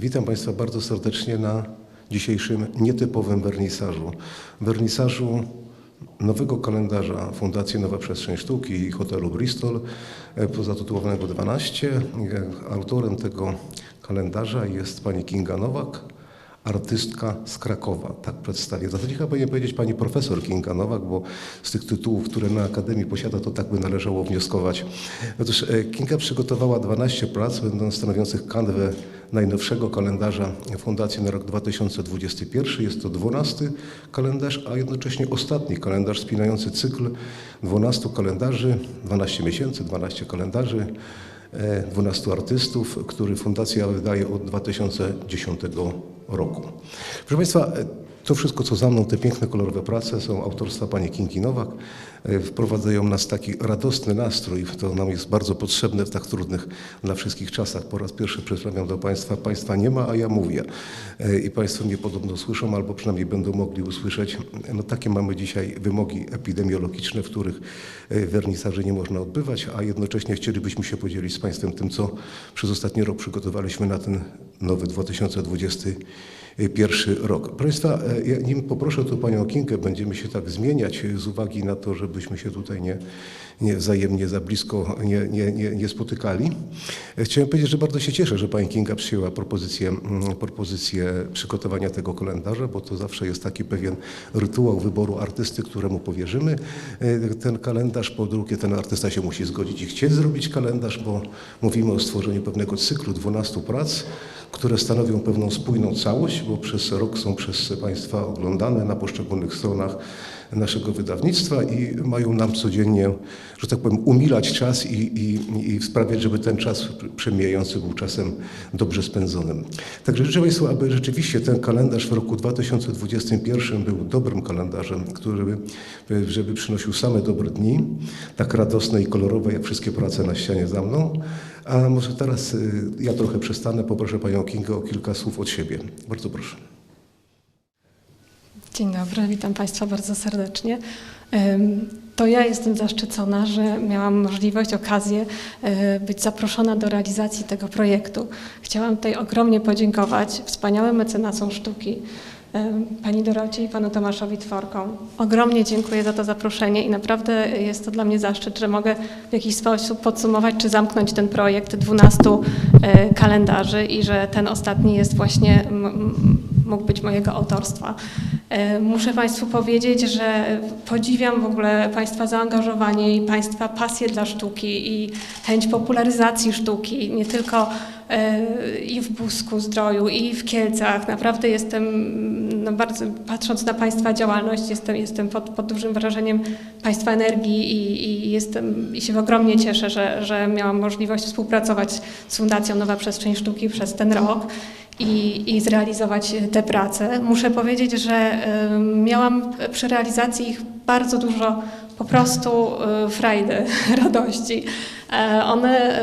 Witam Państwa bardzo serdecznie na dzisiejszym nietypowym wernisażu. Wernisażu nowego kalendarza Fundacji Nowa Przestrzeń Sztuki i hotelu Bristol, e, zatytułowanego 12. E, Autorem tego kalendarza jest pani Kinga Nowak, artystka z Krakowa. Tak przedstawię. W zasadzie chyba powinien powiedzieć pani profesor Kinga Nowak, bo z tych tytułów, które na Akademii posiada, to tak by należało wnioskować. Otóż e, Kinga przygotowała 12 prac, będąc stanowiących kanwę najnowszego kalendarza Fundacji na rok 2021. Jest to 12 kalendarz, a jednocześnie ostatni kalendarz spinający cykl 12 kalendarzy, 12 miesięcy, 12 kalendarzy, e, 12 artystów, który Fundacja wydaje od 2010 roku. Proszę Państwa, to wszystko, co za mną, te piękne, kolorowe prace są autorstwa pani Kingi Nowak. E, Wprowadzają nas taki radosny nastrój. To nam jest bardzo potrzebne w tak trudnych dla wszystkich czasach. Po raz pierwszy przedstawiam do Państwa. Państwa nie ma, a ja mówię. E, I Państwo mnie podobno słyszą, albo przynajmniej będą mogli usłyszeć. No takie mamy dzisiaj wymogi epidemiologiczne, w których e, wernisaży nie można odbywać, a jednocześnie chcielibyśmy się podzielić z Państwem tym, co przez ostatni rok przygotowaliśmy na ten nowy 2021 rok. Proszę Państwa, e, ja nim poproszę tu Panią Kinkę, będziemy się tak zmieniać e, z uwagi na to, żebyśmy się tutaj nie, nie wzajemnie za blisko nie, nie, nie, nie spotykali. E, Chciałem powiedzieć, że bardzo się cieszę, że Pani Kinga przyjęła propozycję, propozycję przygotowania tego kalendarza, bo to zawsze jest taki pewien rytuał wyboru artysty, któremu powierzymy ten kalendarz. Po drugie, ten artysta się musi zgodzić i chcieć zrobić kalendarz, bo mówimy o stworzeniu pewnego cyklu 12 prac, które stanowią pewną spójną całość, bo przez rok są przez Państwa oglądane na poszczególnych stronach naszego wydawnictwa i mają nam codziennie, że tak powiem, umilać czas i, i, i sprawiać, żeby ten czas przemijający był czasem dobrze spędzonym. Także życzę Państwu, aby rzeczywiście ten kalendarz w roku 2021 był dobrym kalendarzem, który żeby przynosił same dobre dni, tak radosne i kolorowe, jak wszystkie prace na ścianie za mną. A może teraz y, ja trochę przestanę, poproszę Panią Kingę o kilka słów od siebie. Bardzo proszę. Dzień dobry, witam Państwa bardzo serdecznie. To ja jestem zaszczycona, że miałam możliwość, okazję y, być zaproszona do realizacji tego projektu. Chciałam tutaj ogromnie podziękować wspaniałym mecenasom sztuki, pani Dorocie i panu Tomaszowi Tworkom. Ogromnie dziękuję za to zaproszenie i naprawdę jest to dla mnie zaszczyt, że mogę w jakiś sposób podsumować czy zamknąć ten projekt 12 y, kalendarzy i że ten ostatni jest właśnie mógł być mojego autorstwa. E, Muszę Państwu powiedzieć, że podziwiam w ogóle Państwa zaangażowanie i Państwa pasję dla sztuki i chęć popularyzacji sztuki, nie tylko e, i w Busku Zdroju, i w Kielcach. Naprawdę jestem, no bardzo, patrząc na Państwa działalność, jestem, jestem pod, pod dużym wrażeniem Państwa energii i, i, jestem, i się ogromnie cieszę, że, że miałam możliwość współpracować z Fundacją Nowa Przestrzeń Sztuki przez ten rok i, i zrealizować te prace. Muszę powiedzieć, że miałam przy realizacji ich bardzo dużo po prostu e, frajdy, radości. E, One,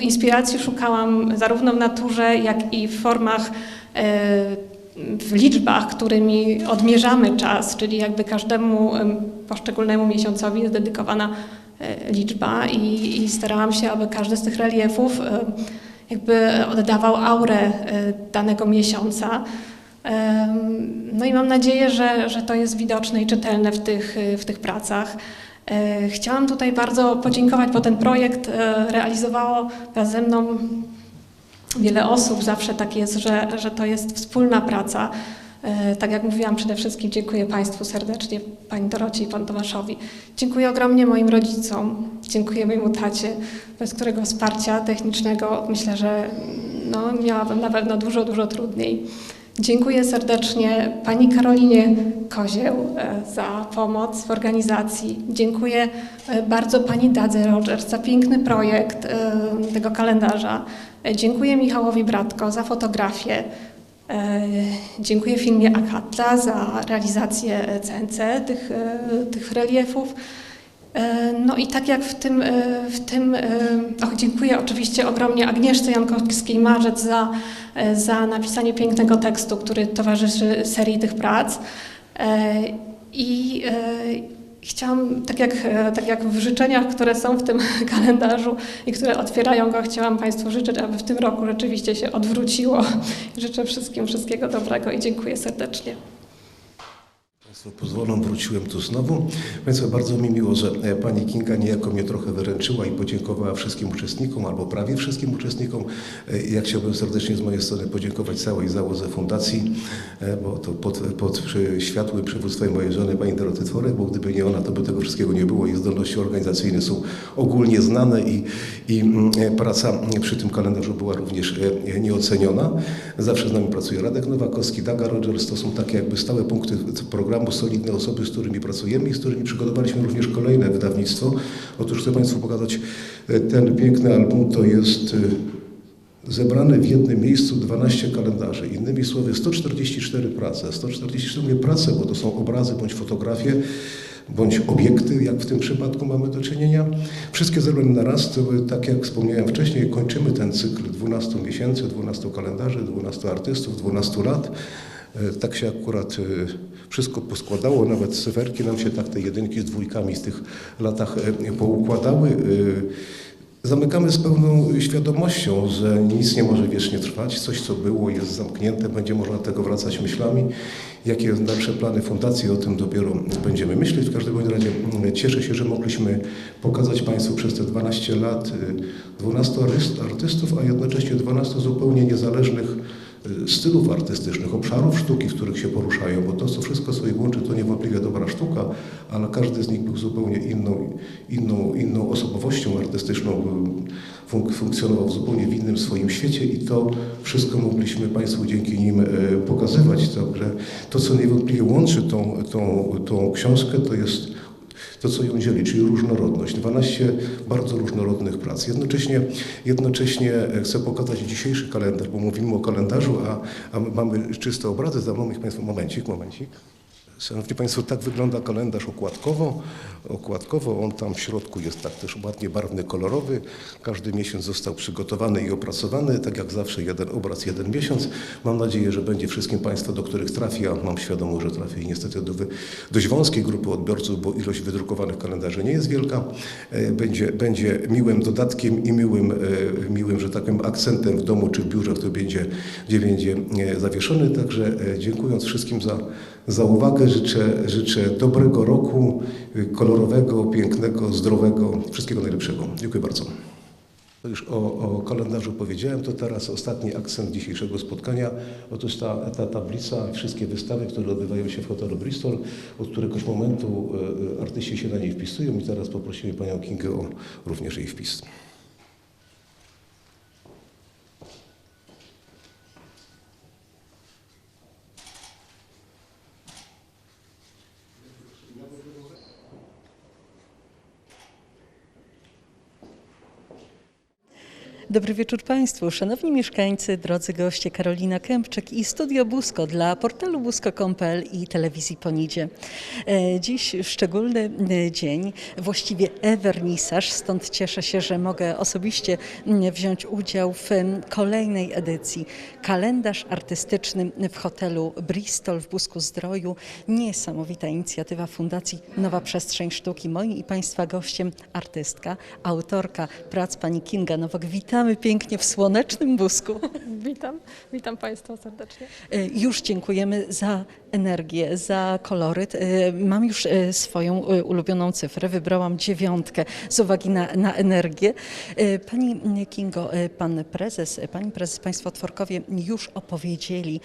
inspiracji szukałam zarówno w naturze, jak i w formach e, w liczbach, którymi odmierzamy czas, czyli jakby każdemu em, poszczególnemu miesiącowi jest dedykowana e, liczba i, i starałam się, aby każdy z tych reliefów jakby oddawał aurę e, danego miesiąca. No i mam nadzieję, że, że to jest widoczne i czytelne w tych, e, w tych pracach. Chciałam tutaj bardzo podziękować, bo ten projekt realizowało wraz ze mną wiele osób. Zawsze tak jest, że, że to jest wspólna praca. E, Tak jak mówiłam, przede wszystkim dziękuję Państwu serdecznie, Pani Dorocie i Panu Tomaszowi. Dziękuję ogromnie moim rodzicom, dziękuję mojemu tacie, bez którego wsparcia technicznego myślę, że no, miałabym na pewno dużo, dużo trudniej. Dziękuję serdecznie Pani Karolinie Kozieł e, za pomoc w organizacji. Dziękuję e, bardzo Pani Dadze Rogers za piękny projekt e, tego kalendarza. Dziękuję Michałowi Bratko za fotografię. Dziękuję firmie Akatla za realizację CNC tych, tych reliefów. E, No i tak jak w tym, e, w tym e, och, dziękuję oczywiście ogromnie Agnieszce Jankowskiej-Marzec za, za napisanie pięknego tekstu, który towarzyszy serii tych prac. I, Chciałam, tak jak, tak jak w życzeniach, które są w tym kalendarzu i które otwierają go, chciałam Państwu życzyć, aby w tym roku rzeczywiście się odwróciło. Życzę wszystkim wszystkiego dobrego i dziękuję serdecznie. Państwo pozwolą, wróciłem tu znowu. Państwo, bardzo mi miło, że e, Pani Kinga niejako mnie trochę wyręczyła i podziękowała wszystkim uczestnikom, albo prawie wszystkim uczestnikom. E, Ja chciałbym serdecznie z mojej strony podziękować całej załodze fundacji, e, bo to pod, pod światłym przywództwem mojej żony, Pani Doroty Tworek, bo gdyby nie ona, to by tego wszystkiego nie było. Jej zdolności organizacyjne są ogólnie znane i, i mm, praca przy tym kalendarzu była również nieoceniona. Zawsze z nami pracuje Radek Nowakowski, Daga Rogers, to są takie jakby stałe punkty programu, solidne osoby, z którymi pracujemy i z którymi przygotowaliśmy również kolejne wydawnictwo. Otóż chcę Państwu pokazać e, ten piękny album, to jest e, zebrane w jednym miejscu 12 kalendarzy. Innymi słowy 144 prace. 144 prace, bo to są obrazy bądź fotografie, bądź obiekty, jak w tym przypadku mamy do czynienia. Wszystkie zebrane na raz, to tak jak wspomniałem wcześniej, kończymy ten cykl 12 miesięcy, 12 kalendarzy, 12 artystów, 12 lat. E, Tak się akurat e, wszystko poskładało, nawet cyferki nam się tak te jedynki z dwójkami z tych latach e, poukładały. E, Zamykamy z pełną świadomością, że nic nie może wiecznie trwać. Coś, co było, jest zamknięte, będzie można do tego wracać myślami. Jakie dalsze plany fundacji, o tym dopiero będziemy myśleć. W każdym razie mm, cieszę się, że mogliśmy pokazać Państwu przez te 12 lat y, 12 aryst- artystów, a jednocześnie 12 zupełnie niezależnych stylów artystycznych, obszarów sztuki, w których się poruszają, bo to, co wszystko sobie łączy, to niewątpliwie dobra sztuka, ale każdy z nich był zupełnie inną, inną, inną osobowością artystyczną, był, funk, funkcjonował zupełnie w innym swoim świecie i to wszystko mogliśmy Państwu dzięki nim e, pokazywać. To, co niewątpliwie łączy tą, tą, tą książkę, to jest to, co ją dzieli, czyli różnorodność. 12 bardzo różnorodnych prac. Jednocześnie, jednocześnie chcę pokazać dzisiejszy kalendarz, bo mówimy o kalendarzu, a, a mamy czyste obrazy. Zamówię ich Państwu momencik, momencik. Szanowni Państwo, tak wygląda kalendarz okładkowo. Okładkowo on tam w środku jest tak też ładnie barwny, kolorowy. Każdy miesiąc został przygotowany i opracowany. Tak jak zawsze jeden obraz, jeden miesiąc. Mam nadzieję, że będzie wszystkim Państwu, do których trafi, a mam świadomość, że trafi niestety do dość wąskiej grupy odbiorców, bo ilość wydrukowanych kalendarzy nie jest wielka. E, Będzie, będzie miłym dodatkiem i miłym, e, miłym, że tak powiem, akcentem w domu czy w biurze, który będzie, gdzie będzie e, zawieszony. Także dziękując wszystkim za, za uwagę, życzę, życzę dobrego roku, kolorowego, pięknego, zdrowego, wszystkiego najlepszego. Dziękuję bardzo. Już o, o kalendarzu powiedziałem, to teraz ostatni akcent dzisiejszego spotkania. Otóż ta, ta tablica wszystkie wystawy, które odbywają się w hotelu Bristol, od któregoś momentu e, e, artyści się na niej wpisują i teraz poprosimy Panią Kingę o również jej wpis. Dobry wieczór Państwu, szanowni mieszkańcy, drodzy goście, Karolina Kępczyk i Studio Busko dla portalu busko.pl i telewizji Ponidzie. E, Dziś szczególny e, dzień, właściwie ewernisaż, stąd cieszę się, że mogę osobiście wziąć udział w kolejnej edycji. Kalendarz artystyczny w hotelu Bristol w Busku Zdroju. Niesamowita inicjatywa Fundacji Nowa Przestrzeń Sztuki. Moim i Państwa gościem artystka, autorka prac pani Kinga Nowak. Witamy pięknie w słonecznym Busku. Witam, witam Państwa serdecznie. E, Już dziękujemy za energię, za koloryt. E, Mam już e, swoją ulubioną cyfrę. Wybrałam dziewiątkę z uwagi na, na energię. Pani Kingo, pan prezes, pani prezes, państwo tworkowie już opowiedzieli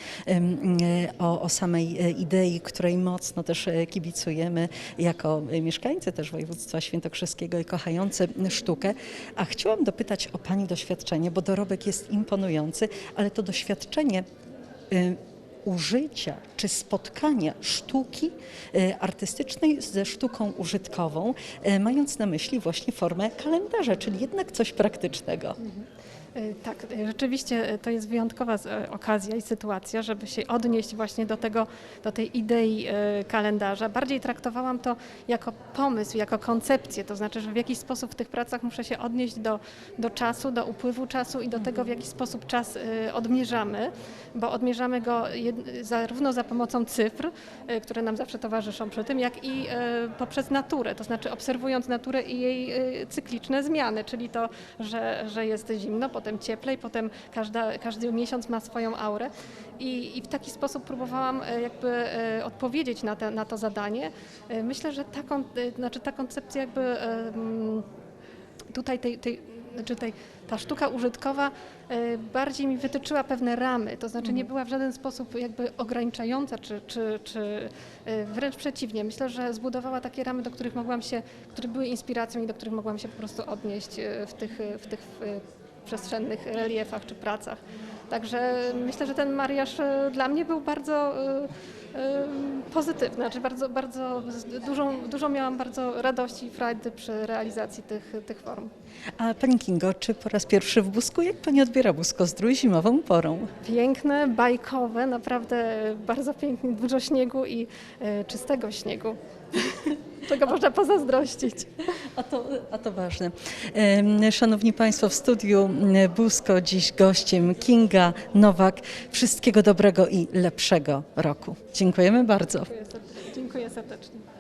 o, o samej idei, której mocno też kibicujemy jako mieszkańcy też województwa świętokrzyskiego i kochający sztukę. A chciałam dopytać o pani doświadczenie, bo dorobek jest imponujący, ale to doświadczenie y, użycia czy spotkania sztuki y, artystycznej ze sztuką użytkową, y, mając na myśli właśnie formę kalendarza, czyli jednak coś praktycznego. Y, Tak, y, rzeczywiście y, to jest wyjątkowa okazja i sytuacja, żeby się odnieść właśnie do tego, do tej idei kalendarza. Bardziej traktowałam to jako pomysł, jako koncepcję, to znaczy, że w jakiś sposób w tych pracach muszę się odnieść do, do czasu, do upływu czasu i do tego, w jaki sposób czas odmierzamy, bo odmierzamy go zarówno za pomocą cyfr, które nam zawsze towarzyszą przy tym, jak i poprzez naturę, to znaczy obserwując naturę i jej cykliczne zmiany, czyli to, że, że jest zimno, potem cieplej, potem każda, każdy miesiąc ma swoją aurę i, i w taki sposób próbowałam y, jakby y, odpowiedzieć na, te, na to zadanie. Y, Myślę, że ta, kon- znaczy ta koncepcja jakby mm, tutaj tej, tej, znaczy tej, ta sztuka użytkowa e, bardziej mi wytyczyła pewne ramy, to znaczy nie była w żaden sposób jakby ograniczająca, czy, czy, czy e, wręcz przeciwnie. Myślę, że zbudowała takie ramy, do których mogłam się, które były inspiracją i do których mogłam się po prostu odnieść e, w tych, w tych e, przestrzennych reliefach czy pracach. Także myślę, że ten mariaż e, dla mnie był bardzo e, e, pozytywny, znaczy bardzo, bardzo dużą, dużo miałam bardzo radości i frajdy przy realizacji tych, tych form. A Pani Kingo, czy po raz pierwszy w Busku? Jak Pani odbiera Busko-Zdrój zimową porą? Piękne, bajkowe, naprawdę bardzo pięknie, dużo śniegu i czystego śniegu. Czego można pozazdrościć. A to, a to ważne. Szanowni Państwo, w studiu Busko dziś gościem Kinga Nowak. Wszystkiego dobrego i lepszego roku. Dziękujemy bardzo. Dziękuję serdecznie. Dziękuję serdecznie.